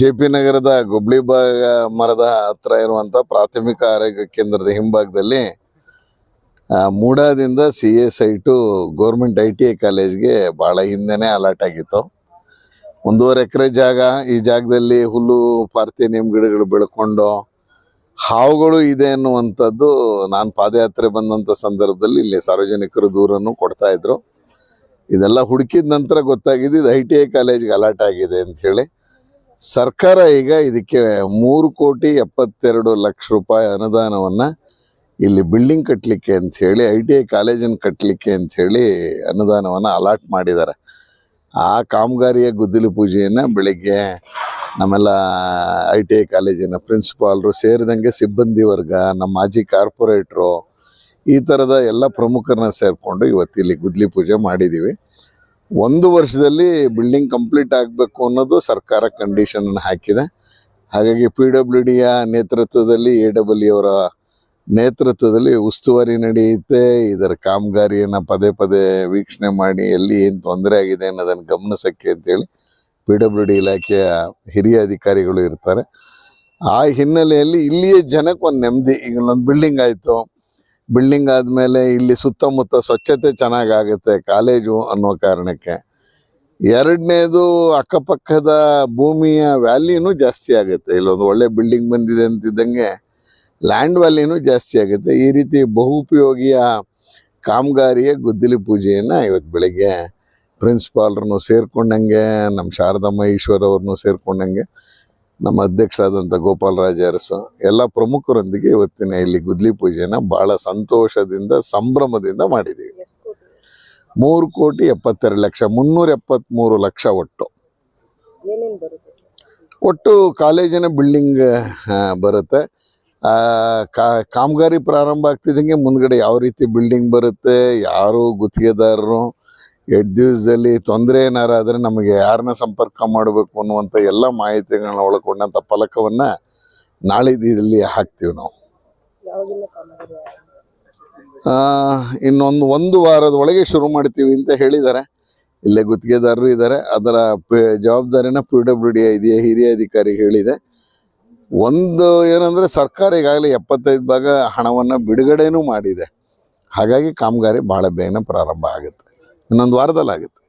J P ನಗರದ ಗುಬ್ಳಿ ಭಾಗ ಮರದ ಹತ್ರ ಇರುವಂಥ ಪ್ರಾಥಮಿಕ ಆರೋಗ್ಯ ಕೇಂದ್ರದ ಹಿಂಭಾಗದಲ್ಲಿ ಮೂಡಾದಿಂದ C S I to government I T I ಕಾಲೇಜ್ಗೆ ಭಾಳ ಹಿಂದೆನೇ ಅಲಾಟ್ ಆಗಿತ್ತು. ಒಂದೂವರೆ ಎಕರೆ ಜಾಗ, ಈ ಜಾಗದಲ್ಲಿ ಹುಲ್ಲು ಪಾರ್ಥೇನಿಯಂ ಗಿಡಗಳು ಬೆಳ್ಕೊಂಡು ಹಾವುಗಳು ಇದೆ ಅನ್ನುವಂಥದ್ದು ನಾನು ಪಾದಯಾತ್ರೆ ಬಂದಂಥ ಸಂದರ್ಭದಲ್ಲಿ ಇಲ್ಲಿ ಸಾರ್ವಜನಿಕರು ದೂರನ್ನು ಕೊಡ್ತಾ ಇದ್ರು. ಇದೆಲ್ಲ ಹುಡುಕಿದ ನಂತರ ಗೊತ್ತಾಗಿದೆ ಇದು ಐ ಟಿ ಐ ಕಾಲೇಜ್ಗೆ ಅಲಾಟ್ ಆಗಿದೆ ಅಂತ ಹೇಳಿ. ಸರ್ಕಾರ ಈಗ ಇದಕ್ಕೆ ಮೂರು ಕೋಟಿ ಎಪ್ಪತ್ತೆರಡು ಲಕ್ಷ ರೂಪಾಯಿ ಅನುದಾನವನ್ನು ಇಲ್ಲಿ ಬಿಲ್ಡಿಂಗ್ ಕಟ್ಟಲಿಕ್ಕೆ ಅಂತ ಹೇಳಿ, ಐ ಟಿ ಐ ಕಾಲೇಜನ್ನು ಕಟ್ಟಲಿಕ್ಕೆ ಅಂತ ಹೇಳಿ ಅನುದಾನವನ್ನು ಅಲಾಟ್ ಮಾಡಿದ್ದಾರೆ. ಆ ಕಾಮಗಾರಿಯ ಗುದ್ದಲಿ ಪೂಜೆಯನ್ನು ಬೆಳಿಗ್ಗೆ ನಮ್ಮೆಲ್ಲ ಐ ಟಿ ಐ ಕಾಲೇಜಿನ ಪ್ರಿನ್ಸಿಪಾಲ್ರು ಸೇರಿದಂಗೆ ಸಿಬ್ಬಂದಿ ವರ್ಗ, ನಮ್ಮ ಮಾಜಿ ಕಾರ್ಪೊರೇಟ್ರು ಈ ಥರದ ಎಲ್ಲ ಪ್ರಮುಖರನ್ನ ಸೇರಿಕೊಂಡು ಇವತ್ತು ಇಲ್ಲಿ ಗುದ್ಲಿ ಪೂಜೆ ಮಾಡಿದ್ದೀವಿ ಒಂದು ವರ್ಷದಲ್ಲಿ ಬಿಲ್ಡಿಂಗ್ ಕಂಪ್ಲೀಟ್ ಆಗಬೇಕು ಅನ್ನೋದು ಸರ್ಕಾರ ಕಂಡೀಷನ್ ಹಾಕಿದೆ. ಹಾಗಾಗಿ ಪಿ ಡಬ್ಲ್ಯೂ ಡಿಯ ನೇತೃತ್ವದಲ್ಲಿ ಎ ಡಬ್ಲ್ಯೂ ಅವರ ನೇತೃತ್ವದಲ್ಲಿ ಉಸ್ತುವಾರಿ ನಡೆಯುತ್ತೆ. ಇದರ ಕಾಮಗಾರಿಯನ್ನು ಪದೇ ಪದೇ ವೀಕ್ಷಣೆ ಮಾಡಿ ಎಲ್ಲಿ ಏನು ತೊಂದರೆ ಆಗಿದೆ ಅನ್ನೋದನ್ನು ಗಮನಿಸೋಕ್ಕೆ ಅಂತೇಳಿ ಪಿ ಡಬ್ಲ್ಯೂ ಡಿ ಇಲಾಖೆಯ ಹಿರಿಯ ಅಧಿಕಾರಿಗಳು ಇರ್ತಾರೆ. ಆ ಹಿನ್ನೆಲೆಯಲ್ಲಿ ಇಲ್ಲಿಯೇ ಜನಕ್ಕೆ ಒಂದು ನೆಮ್ಮದಿ, ಈಗ ಒಂದು ಬಿಲ್ಡಿಂಗ್ ಆಯಿತು. ಬಿಲ್ಡಿಂಗ್ ಆದಮೇಲೆ ಇಲ್ಲಿ ಸುತ್ತಮುತ್ತ ಸ್ವಚ್ಛತೆ ಚೆನ್ನಾಗಾಗುತ್ತೆ ಕಾಲೇಜು ಅನ್ನೋ ಕಾರಣಕ್ಕೆ. ಎರಡನೇದು ಅಕ್ಕಪಕ್ಕದ ಭೂಮಿಯ ವ್ಯಾಲ್ಯೂನು ಜಾಸ್ತಿ ಆಗುತ್ತೆ. ಇಲ್ಲೊಂದು ಒಳ್ಳೆ ಬಿಲ್ಡಿಂಗ್ ಬಂದಿದೆ ಅಂತಿದ್ದಂಗೆ ಲ್ಯಾಂಡ್ ವ್ಯಾಲ್ಯೂನು ಜಾಸ್ತಿ ಆಗುತ್ತೆ. ಈ ರೀತಿ ಬಹುಪಯೋಗಿಯ ಕಾಮಗಾರಿಯ ಗುದ್ದಲಿ ಪೂಜೆಯನ್ನು ಇವತ್ತು ಬೆಳಗ್ಗೆ ಪ್ರಿನ್ಸಿಪಾಲ್ರನ್ನು ಸೇರ್ಕೊಂಡಂಗೆ ನಮ್ಮ ಶಾರದಮ್ಮ ಈಶ್ವರ್ ಸೇರ್ಕೊಂಡಂಗೆ ನಮ್ಮ ಅಧ್ಯಕ್ಷರಾದಂಥ ಗೋಪಾಲರಾಜ್ ಅರಸು ಎಲ್ಲ ಪ್ರಮುಖರೊಂದಿಗೆ ಇವತ್ತಿನ ಇಲ್ಲಿ ಗುದ್ಲಿ ಪೂಜೆನ ಭಾಳ ಸಂತೋಷದಿಂದ ಸಂಭ್ರಮದಿಂದ ಮಾಡಿದ್ದೀವಿ. ಮೂರು ಕೋಟಿ ಎಪ್ಪತ್ತೆರಡು ಲಕ್ಷ ಮುನ್ನೂರ ಎಪ್ಪತ್ತ್ಮೂರು ಲಕ್ಷ ಒಟ್ಟು. ಒಟ್ಟು ಕಾಲೇಜಿನ ಬಿಲ್ಡಿಂಗ್ ಬರುತ್ತೆ. ಕಾಮಗಾರಿ ಪ್ರಾರಂಭ ಆಗ್ತಿದ್ದಂಗೆ ಮುಂದ್ಗಡೆ ಯಾವ ರೀತಿ ಬಿಲ್ಡಿಂಗ್ ಬರುತ್ತೆ ಯಾರು ಗುತ್ತಿಗೆದಾರರು ಎರಡು ದಿವಸದಲ್ಲಿ ತೊಂದರೆ ಏನಾರಾದರೆ ನಮಗೆ ಯಾರನ್ನ ಸಂಪರ್ಕ ಮಾಡಬೇಕು ಅನ್ನುವಂಥ ಎಲ್ಲ ಮಾಹಿತಿಗಳನ್ನ ಒಳಗೊಂಡಂಥ ಫಲಕವನ್ನು ನಾಳಿದಲ್ಲಿ ಹಾಕ್ತೀವಿ ನಾವು. ಇನ್ನೊಂದು ಒಂದು ವಾರದ ಒಳಗೆ ಶುರು ಮಾಡ್ತೀವಿ ಅಂತ ಹೇಳಿದ್ದಾರೆ ಇಲ್ಲೇ ಗುತ್ತಿಗೆದಾರರು ಇದ್ದಾರೆ ಅದರ ಜವಾಬ್ದಾರಿನ ಪಿ ಡಬ್ಲ್ಯೂ ಡಿ ಇದೆಯಾ ಹಿರಿಯ ಅಧಿಕಾರಿ ಹೇಳಿದೆ. ಒಂದು ಏನಂದರೆ ಸರ್ಕಾರ ಈಗಾಗಲೇ ಎಪ್ಪತ್ತೈದು ಭಾಗ ಹಣವನ್ನು ಬಿಡುಗಡೆನೂ ಮಾಡಿದೆ. ಹಾಗಾಗಿ ಕಾಮಗಾರಿ ಭಾಳ ಬೇಗನೆ ಪ್ರಾರಂಭ ಆಗುತ್ತೆ. ಇನ್ನೊಂದು ವಾರದಲ್ಲಿ ಆಗುತ್ತೆ